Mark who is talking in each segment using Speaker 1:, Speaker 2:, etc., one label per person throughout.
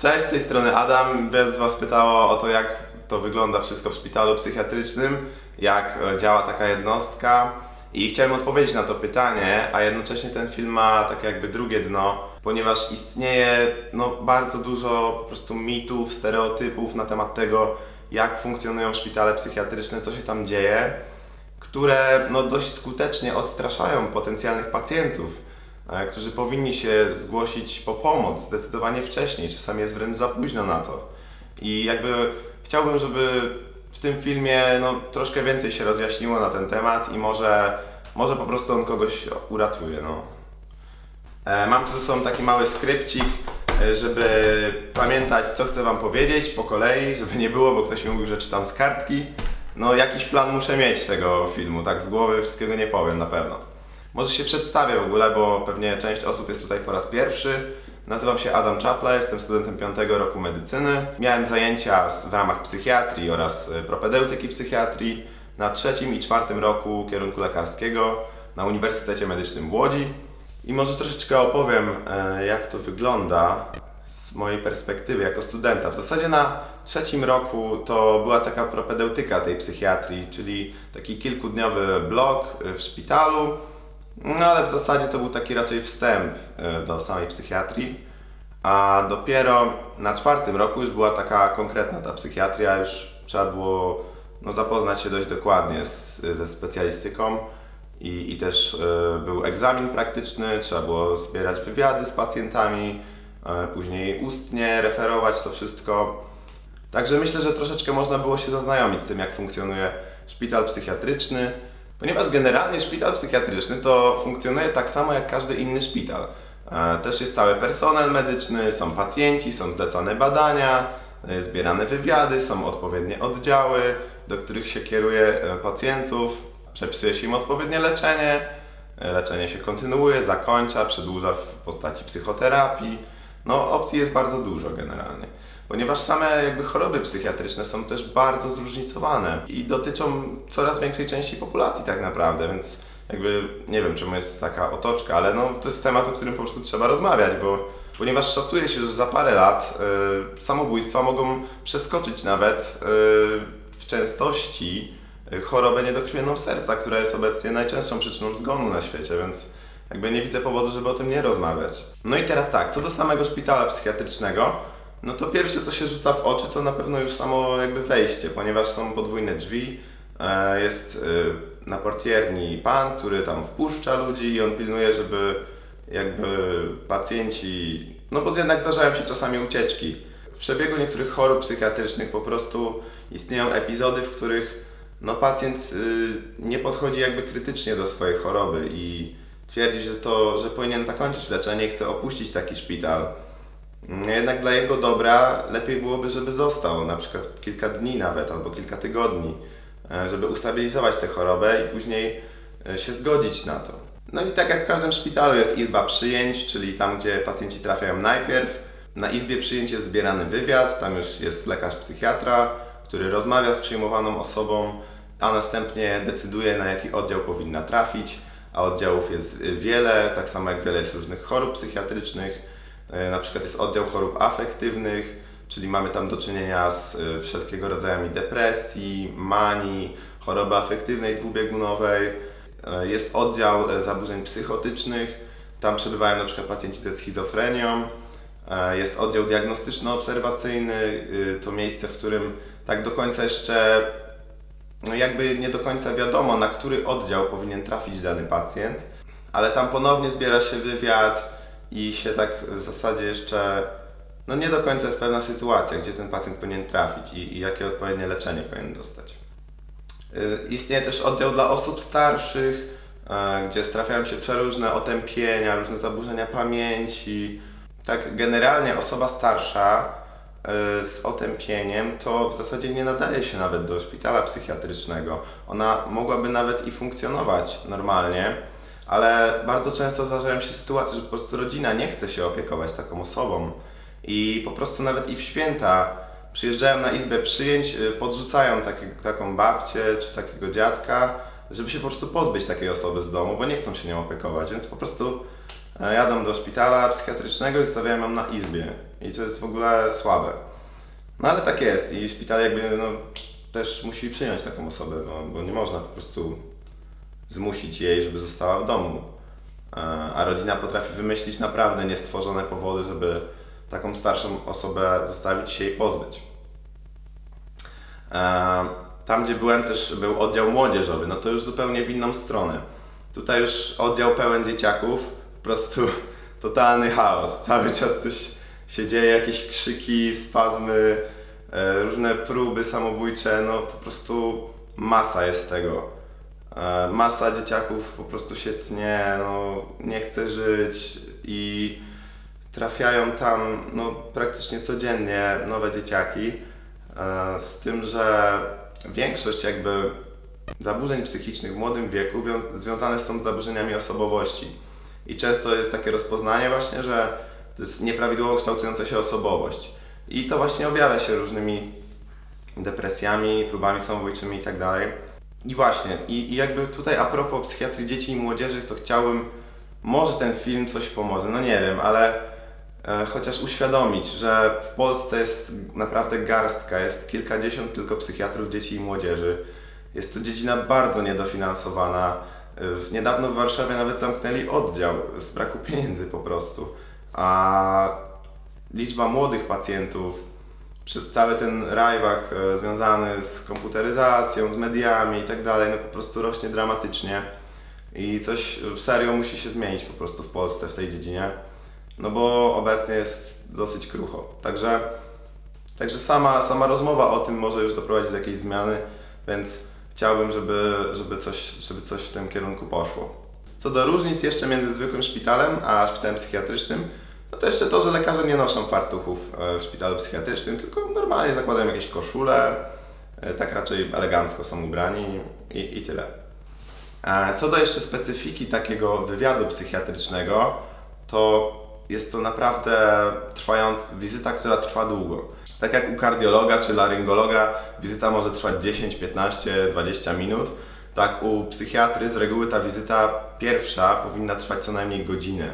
Speaker 1: Cześć, z tej strony Adam. Wiele z Was pytało o to, jak to wygląda wszystko w szpitalu psychiatrycznym, jak e, działa taka jednostka. I chciałem odpowiedzieć na to pytanie, a jednocześnie ten film ma tak jakby drugie dno, ponieważ istnieje no, bardzo dużo po prostu mitów, stereotypów na temat tego, jak funkcjonują szpitale psychiatryczne, co się tam dzieje, które no, dość skutecznie odstraszają potencjalnych pacjentów którzy powinni się zgłosić po pomoc zdecydowanie wcześniej, czasami jest wręcz za późno na to. I jakby chciałbym, żeby w tym filmie no, troszkę więcej się rozjaśniło na ten temat i może, może po prostu on kogoś uratuje. No. E, Mam tu ze sobą taki mały skrypcik, e, żeby pamiętać, co chcę Wam powiedzieć po kolei, żeby nie było, bo ktoś mi mówił, że czytam z kartki. No, jakiś plan muszę mieć tego filmu, tak z głowy wszystkiego nie powiem na pewno. Może się przedstawię w ogóle, bo pewnie część osób jest tutaj po raz pierwszy. Nazywam się Adam Czapla, jestem studentem piątego roku medycyny. Miałem zajęcia w ramach psychiatrii oraz y, propedeutyki psychiatrii na trzecim i czwartym roku kierunku lekarskiego na Uniwersytecie Medycznym w Łodzi. I może troszeczkę opowiem, e, jak to wygląda z mojej perspektywy jako studenta. W zasadzie na trzecim roku to była taka propedeutyka tej psychiatrii, czyli taki kilkudniowy blok y, w szpitalu. No ale w zasadzie to był taki raczej wstęp y, do samej psychiatrii. A dopiero na czwartym roku już była taka konkretna ta psychiatria, już trzeba było no, zapoznać się dość dokładnie z, ze specjalistyką i, i też y, był egzamin praktyczny, trzeba było zbierać wywiady z pacjentami, y, później ustnie referować to wszystko. Także myślę, że troszeczkę można było się zaznajomić z tym, jak funkcjonuje szpital psychiatryczny, ponieważ generalnie szpital psychiatryczny to funkcjonuje tak samo jak każdy inny szpital. E, Też jest cały personel medyczny, są pacjenci, są zlecane badania, e, zbierane wywiady, są odpowiednie oddziały, do których się kieruje e, pacjentów, przepisuje się im odpowiednie leczenie, leczenie się kontynuuje, zakończa, przedłuża w postaci psychoterapii. No, opcji jest bardzo dużo generalnie. Ponieważ same jakby choroby psychiatryczne są też bardzo zróżnicowane i dotyczą coraz większej części populacji tak naprawdę, więc jakby nie wiem czemu jest taka otoczka, ale no to jest temat, o którym po prostu trzeba rozmawiać, bo ponieważ szacuje się, że za parę lat y, samobójstwa mogą przeskoczyć nawet y, w częstości y, chorobę niedokrwienną serca, która jest obecnie najczęstszą przyczyną zgonu na świecie, więc jakby nie widzę powodu, żeby o tym nie rozmawiać. No i teraz tak, co do samego szpitala psychiatrycznego, no to pierwsze co się rzuca w oczy to na pewno już samo jakby wejście, ponieważ są podwójne drzwi, e, jest e, na portierni pan, który tam wpuszcza ludzi i on pilnuje, żeby jakby pacjenci, no bo jednak zdarzają się czasami ucieczki. W przebiegu niektórych chorób psychiatrycznych po prostu istnieją epizody, w których no pacjent y, nie podchodzi jakby krytycznie do swojej choroby i twierdzi, że to, że powinien zakończyć leczenie chce opuścić taki szpital. Mm, Jednak dla jego dobra lepiej byłoby, żeby został, na przykład kilka dni nawet, albo kilka tygodni, e, żeby ustabilizować tę chorobę i później e, się zgodzić na to. No i tak jak w każdym szpitalu jest izba przyjęć, czyli tam, gdzie pacjenci trafiają najpierw. Na izbie przyjęć jest zbierany wywiad, tam już jest lekarz psychiatra, który rozmawia z przyjmowaną osobą, a następnie decyduje, na jaki oddział powinna trafić. A oddziałów jest wiele, tak samo jak wiele jest różnych chorób psychiatrycznych. E, Na przykład jest oddział chorób afektywnych, czyli mamy tam do czynienia z e, wszelkiego rodzajami depresji, manii, choroby afektywnej dwubiegunowej. E, Jest oddział zaburzeń psychotycznych, tam przebywają na przykład pacjenci ze schizofrenią. Jest oddział diagnostyczno-obserwacyjny, y, to miejsce, w którym tak do końca jeszcze, jakby nie do końca wiadomo, na który oddział powinien trafić dany pacjent, ale tam ponownie zbiera się wywiad, i się tak w zasadzie jeszcze no nie do końca jest pewna sytuacja, gdzie ten pacjent powinien trafić i, i jakie odpowiednie leczenie powinien dostać. Y, Istnieje też oddział dla osób starszych, e, gdzie trafiają się przeróżne otępienia, różne zaburzenia pamięci. Tak generalnie osoba starsza z otępieniem to w zasadzie nie nadaje się nawet do szpitala psychiatrycznego. Ona mogłaby nawet i funkcjonować normalnie, ale bardzo często zdarzają się sytuacje, że po prostu rodzina nie chce się opiekować taką osobą i po prostu nawet i w święta przyjeżdżają na izbę przyjęć, y, podrzucają taką babcię czy takiego dziadka, żeby się po prostu pozbyć takiej osoby z domu, bo nie chcą się nią opiekować, więc po prostu E, Jadą do szpitala psychiatrycznego i zostawiają ją na izbie. I to jest w ogóle słabe. No ale tak jest i szpital jakby no, też musi przyjąć taką osobę, no, bo nie można po prostu zmusić jej, żeby została w domu. E, A rodzina potrafi wymyślić naprawdę niestworzone powody, żeby taką starszą osobę zostawić się jej pozbyć. E, Tam, gdzie byłem, też był oddział młodzieżowy, no to już zupełnie w inną stronę. Tutaj już oddział pełen dzieciaków, po prostu totalny chaos. Cały czas coś się dzieje, jakieś krzyki, spazmy, e, różne próby samobójcze, no po prostu masa jest tego. E, Masa dzieciaków po prostu się tnie, no, nie chce żyć i trafiają tam no, praktycznie codziennie nowe dzieciaki. E, Z tym, że większość jakby zaburzeń psychicznych w młodym wieku wią- związane są z zaburzeniami osobowości. I często jest takie rozpoznanie właśnie, że to jest nieprawidłowo kształtująca się osobowość. I to właśnie objawia się różnymi depresjami, próbami samobójczymi i tak. I właśnie, i, i jakby tutaj a propos psychiatrii dzieci i młodzieży, to chciałbym, może ten film coś pomoże, no nie wiem, ale e, chociaż uświadomić, że w Polsce jest naprawdę garstka, jest kilkadziesiąt tylko psychiatrów dzieci i młodzieży. Jest to dziedzina bardzo niedofinansowana. E, Niedawno w Warszawie nawet zamknęli oddział z braku pieniędzy po prostu. A liczba młodych pacjentów przez cały ten rajwach e, związany z komputeryzacją, z mediami i tak dalej, no po prostu rośnie dramatycznie. I coś serio musi się zmienić po prostu w Polsce w tej dziedzinie. No bo obecnie jest dosyć krucho. Także, także sama, sama rozmowa o tym może już doprowadzić do jakiejś zmiany, więc chciałbym, żeby, żeby, coś, żeby coś w tym kierunku poszło. Co do różnic jeszcze między zwykłym szpitalem a szpitalem psychiatrycznym, no to jeszcze to, że lekarze nie noszą fartuchów e, w szpitalu psychiatrycznym, tylko normalnie zakładają jakieś koszule, e, tak raczej elegancko są ubrani i, i tyle. E, Co do jeszcze specyfiki takiego wywiadu psychiatrycznego, to jest to naprawdę trwająca wizyta, która trwa długo. Tak jak u kardiologa czy laryngologa wizyta może trwać 10, 15, 20 minut, tak u psychiatry z reguły ta wizyta pierwsza powinna trwać co najmniej godzinę.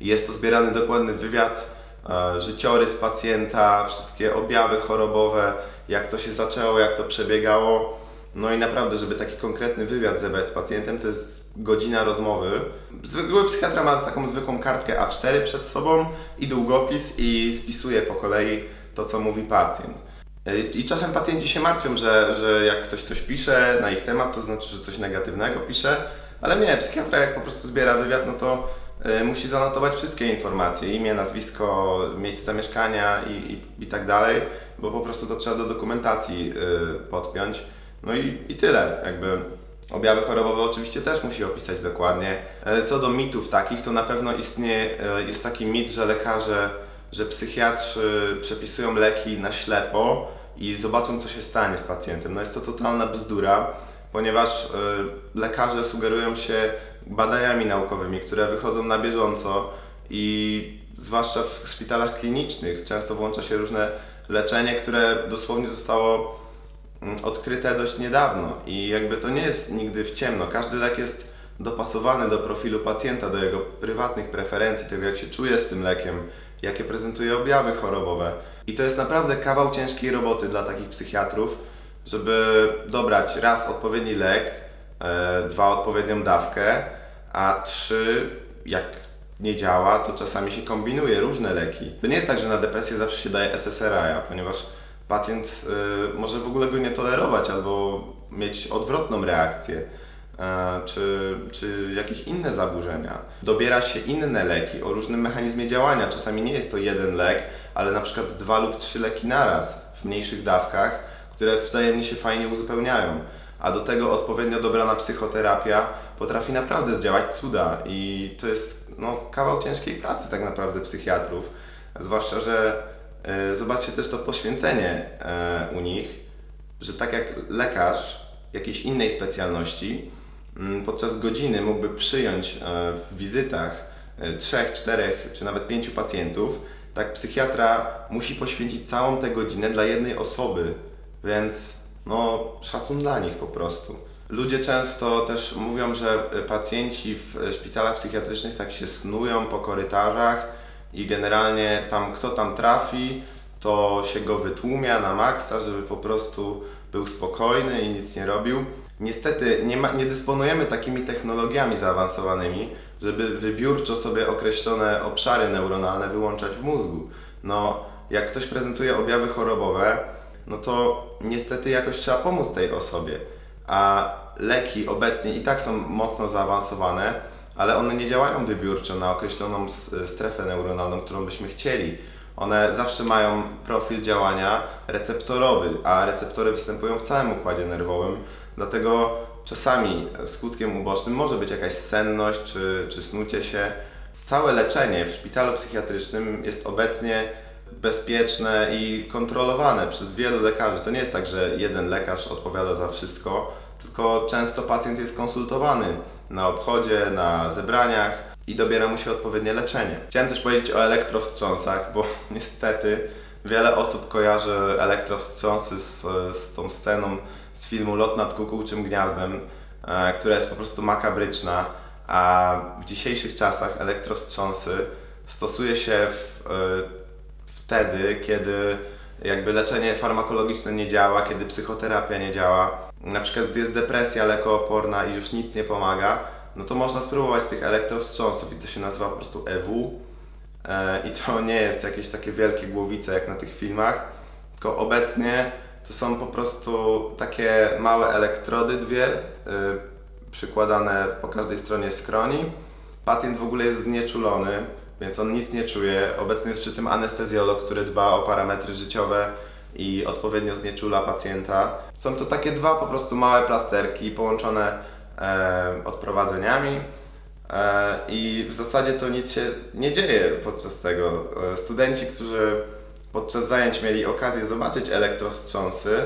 Speaker 1: Jest to zbierany dokładny wywiad, e, życiorys pacjenta, wszystkie objawy chorobowe, jak to się zaczęło, jak to przebiegało. No i naprawdę, żeby taki konkretny wywiad zebrać z pacjentem, to jest godzina rozmowy. Zwykły psychiatra ma taką zwykłą kartkę A4 przed sobą i długopis i spisuje po kolei to, co mówi pacjent. Y, I czasem pacjenci się martwią, że, że jak ktoś coś pisze na ich temat, to znaczy, że coś negatywnego pisze, ale nie, psychiatra jak po prostu zbiera wywiad, no to musi zanotować wszystkie informacje, imię, nazwisko, miejsce zamieszkania i, i, i tak dalej, bo po prostu to trzeba do dokumentacji y, podpiąć. No i, i tyle, jakby objawy chorobowe oczywiście też musi opisać dokładnie. E, Co do mitów takich, to na pewno istnieje, e, jest taki mit, że lekarze, że psychiatrzy przepisują leki na ślepo i zobaczą co się stanie z pacjentem. No jest to totalna bzdura, ponieważ e, lekarze sugerują się badaniami naukowymi, które wychodzą na bieżąco i zwłaszcza w szpitalach klinicznych często włącza się różne leczenie, które dosłownie zostało mm, odkryte dość niedawno i jakby to nie jest nigdy w ciemno. Każdy lek jest dopasowany do profilu pacjenta, do jego prywatnych preferencji, tego jak się czuje z tym lekiem, jakie prezentuje objawy chorobowe. I to jest naprawdę kawał ciężkiej roboty dla takich psychiatrów, żeby dobrać raz odpowiedni lek, dwa odpowiednią dawkę, a trzy jak nie działa, to czasami się kombinuje różne leki. To nie jest tak, że na depresję zawsze się daje SSRI, ponieważ pacjent y, może w ogóle go nie tolerować albo mieć odwrotną reakcję, e, czy, czy jakieś inne zaburzenia. Dobiera się inne leki o różnym mechanizmie działania. Czasami nie jest to jeden lek, ale na przykład dwa lub trzy leki naraz w mniejszych dawkach, które wzajemnie się fajnie uzupełniają. A do tego odpowiednio dobrana psychoterapia potrafi naprawdę zdziałać cuda i to jest no, kawał ciężkiej pracy tak naprawdę psychiatrów. Zwłaszcza, że e, zobaczcie też to poświęcenie e, u nich, że tak jak lekarz jakiejś innej specjalności mm, podczas godziny mógłby przyjąć e, w wizytach trzech, czterech czy nawet pięciu pacjentów, tak psychiatra musi poświęcić całą tę godzinę dla jednej osoby, więc no szacun dla nich po prostu. Ludzie często też mówią, że pacjenci w szpitalach psychiatrycznych tak się snują po korytarzach i generalnie tam kto tam trafi, to się go wytłumia na maksa, żeby po prostu był spokojny i nic nie robił. Niestety nie, ma, nie dysponujemy takimi technologiami zaawansowanymi, żeby wybiórczo sobie określone obszary neuronalne wyłączać w mózgu. No, jak ktoś prezentuje objawy chorobowe, no to niestety jakoś trzeba pomóc tej osobie. A leki obecnie i tak są mocno zaawansowane, ale one nie działają wybiórczo na określoną strefę neuronalną, którą byśmy chcieli. One zawsze mają profil działania receptorowy, a receptory występują w całym układzie nerwowym, dlatego czasami skutkiem ubocznym może być jakaś senność czy, czy snucie się. Całe leczenie w szpitalu psychiatrycznym jest obecnie bezpieczne i kontrolowane przez wielu lekarzy. To nie jest tak, że jeden lekarz odpowiada za wszystko, tylko często pacjent jest konsultowany na obchodzie, na zebraniach i dobiera mu się odpowiednie leczenie. Chciałem też powiedzieć o elektrowstrząsach, bo niestety wiele osób kojarzy elektrowstrząsy z, z tą sceną z filmu Lot nad kukułczym gniazdem, e, która jest po prostu makabryczna, a w dzisiejszych czasach elektrowstrząsy stosuje się w, e, wtedy, kiedy jakby leczenie farmakologiczne nie działa, kiedy psychoterapia nie działa, na przykład gdy jest depresja lekooporna i już nic nie pomaga, no to można spróbować tych elektrowstrząsów i to się nazywa po prostu EW. E, I to nie jest jakieś takie wielkie głowice jak na tych filmach, tylko obecnie to są po prostu takie małe elektrody, dwie, y, przykładane po każdej stronie skroni. Pacjent w ogóle jest znieczulony, więc on nic nie czuje. Obecnie jest przy tym anestezjolog, który dba o parametry życiowe i odpowiednio znieczula pacjenta. Są to takie dwa po prostu małe plasterki połączone e, odprowadzeniami. E, I w zasadzie to nic się nie dzieje podczas tego. E, Studenci, którzy podczas zajęć mieli okazję zobaczyć elektrowstrząsy,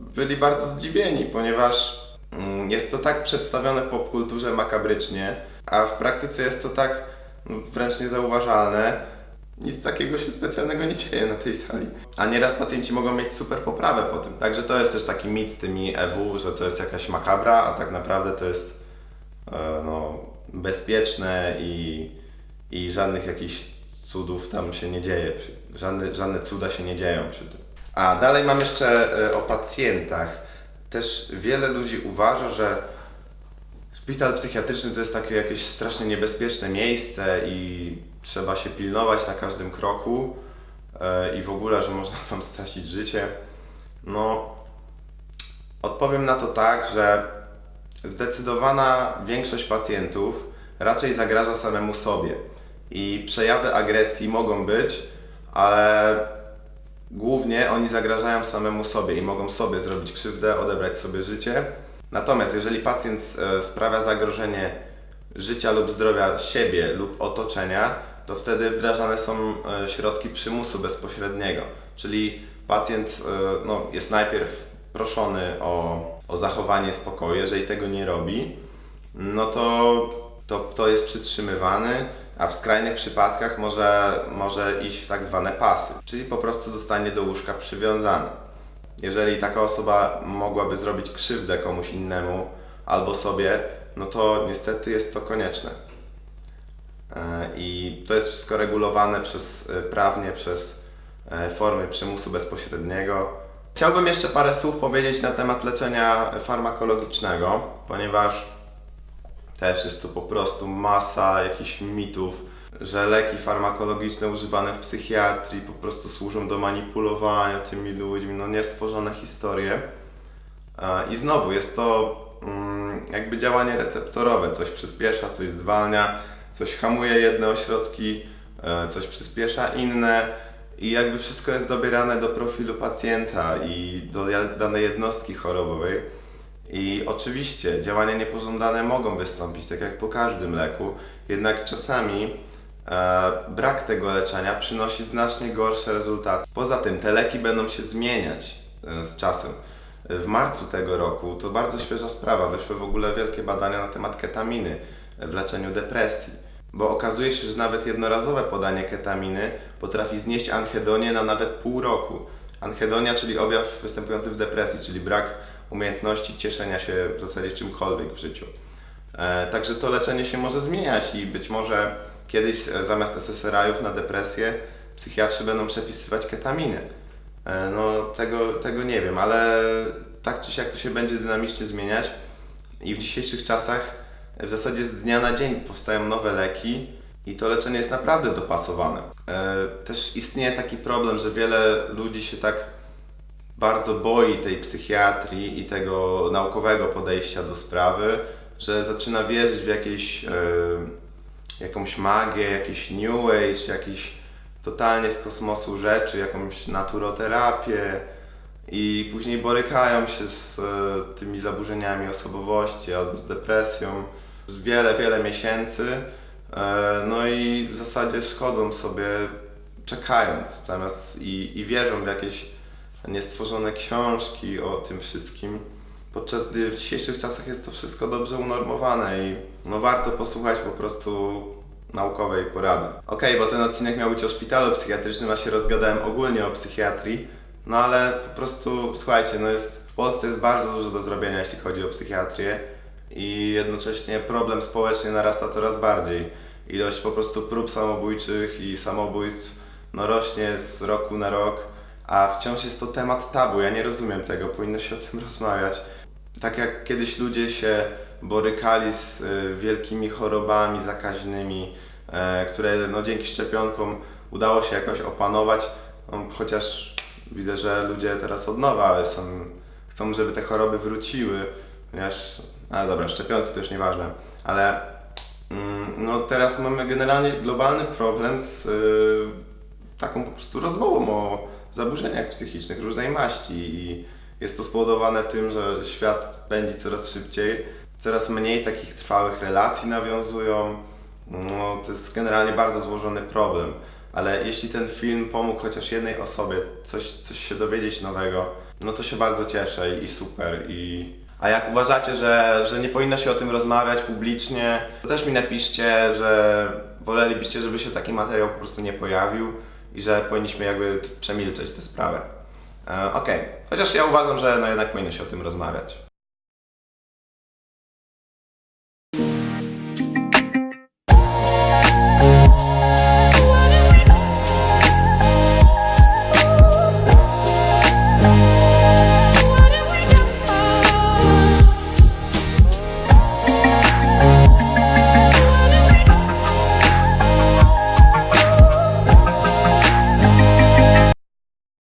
Speaker 1: byli bardzo zdziwieni, ponieważ mm, jest to tak przedstawione w popkulturze makabrycznie, a w praktyce jest to tak wręcz niezauważalne. Nic takiego się specjalnego nie dzieje na tej sali. A nieraz pacjenci mogą mieć super poprawę po tym. Także to jest też taki mit z tymi EW, że to jest jakaś makabra, a tak naprawdę to jest e, no, bezpieczne i, i żadnych jakichś cudów tam się nie dzieje. Żadne, żadne cuda się nie dzieją przy tym. A dalej mam jeszcze e, o pacjentach. Też wiele ludzi uważa, że szpital psychiatryczny to jest takie jakieś strasznie niebezpieczne miejsce i trzeba się pilnować na każdym kroku e, i w ogóle, że można tam stracić życie. No, odpowiem na to tak, że zdecydowana większość pacjentów raczej zagraża samemu sobie i przejawy agresji mogą być, ale głównie oni zagrażają samemu sobie i mogą sobie zrobić krzywdę, odebrać sobie życie. Natomiast jeżeli pacjent e, sprawia zagrożenie życia lub zdrowia siebie lub otoczenia, to wtedy wdrażane są e, środki przymusu bezpośredniego. Czyli pacjent e, no, jest najpierw proszony o, o zachowanie spokoju, jeżeli tego nie robi, no to, to, to jest przytrzymywany, a w skrajnych przypadkach może, może iść w tak zwane pasy, czyli po prostu zostanie do łóżka przywiązany. Jeżeli taka osoba mogłaby zrobić krzywdę komuś innemu albo sobie, no to niestety jest to konieczne. E, I to jest wszystko regulowane przez e, prawnie przez e, formy przymusu bezpośredniego. Chciałbym jeszcze parę słów powiedzieć na temat leczenia farmakologicznego, ponieważ też jest tu po prostu masa jakichś mitów, że leki farmakologiczne używane w psychiatrii po prostu służą do manipulowania tymi ludźmi, no niestworzone historie. E, I znowu jest to mm, jakby działanie receptorowe, coś przyspiesza, coś zwalnia, coś hamuje jedne ośrodki, e, coś przyspiesza inne i jakby wszystko jest dobierane do profilu pacjenta i do danej jednostki chorobowej. I oczywiście działania niepożądane mogą wystąpić, tak jak po każdym leku, jednak czasami brak tego leczenia przynosi znacznie gorsze rezultaty. Poza tym te leki będą się zmieniać e, z czasem. W marcu tego roku, to bardzo świeża sprawa, wyszły w ogóle wielkie badania na temat ketaminy w leczeniu depresji. Bo okazuje się, że nawet jednorazowe podanie ketaminy potrafi znieść anhedonię na nawet pół roku. Anhedonia, czyli objaw występujący w depresji, czyli brak umiejętności cieszenia się w zasadzie czymkolwiek w życiu. E, Także to leczenie się może zmieniać i być może kiedyś e, zamiast SSRI-ów na depresję psychiatrzy będą przepisywać ketaminy. E, No tego, tego nie wiem, ale tak czy siak to się będzie dynamicznie zmieniać i w dzisiejszych czasach w zasadzie z dnia na dzień powstają nowe leki i to leczenie jest naprawdę dopasowane. E, Też istnieje taki problem, że wiele ludzi się tak bardzo boi tej psychiatrii i tego naukowego podejścia do sprawy, że zaczyna wierzyć w jakieś, e, jakąś magię, jakiś new age, jakiś totalnie z kosmosu rzeczy, jakąś naturoterapię i później borykają się z e, tymi zaburzeniami osobowości albo z depresją z wiele, wiele miesięcy. E, No i w zasadzie szkodzą sobie czekając zamiast i, i wierzą w jakieś niestworzone książki o tym wszystkim, podczas gdy w dzisiejszych czasach jest to wszystko dobrze unormowane i no warto posłuchać po prostu naukowej porady. Okej, bo ten odcinek miał być o szpitalu psychiatrycznym, a się rozgadałem ogólnie o psychiatrii, no ale po prostu słuchajcie, no jest, w Polsce jest bardzo dużo do zrobienia, jeśli chodzi o psychiatrię i jednocześnie problem społecznie narasta coraz bardziej. Ilość po prostu prób samobójczych i samobójstw no rośnie z roku na rok, a wciąż jest to temat tabu. Ja nie rozumiem tego, powinno się o tym rozmawiać. Tak jak kiedyś ludzie się borykali z y, wielkimi chorobami zakaźnymi, e, które no, dzięki szczepionkom udało się jakoś opanować, no, chociaż widzę, że ludzie teraz od nowa są, chcą, żeby te choroby wróciły, ponieważ, ale dobra, szczepionki to już nieważne, ale mm, no, teraz mamy generalnie globalny problem z y, taką po prostu rozmową o zaburzeniach psychicznych różnej maści i jest to spowodowane tym, że świat pędzi coraz szybciej, coraz mniej takich trwałych relacji nawiązują. No, to jest generalnie bardzo złożony problem, ale jeśli ten film pomógł chociaż jednej osobie coś, coś się dowiedzieć nowego, no to się bardzo cieszę i super. I... A jak uważacie, że, że nie powinno się o tym rozmawiać publicznie, to też mi napiszcie, że wolelibyście, żeby się taki materiał po prostu nie pojawił i że powinniśmy jakby przemilczeć tę sprawę. E, Okej, chociaż ja uważam, że no jednak powinno się o tym rozmawiać.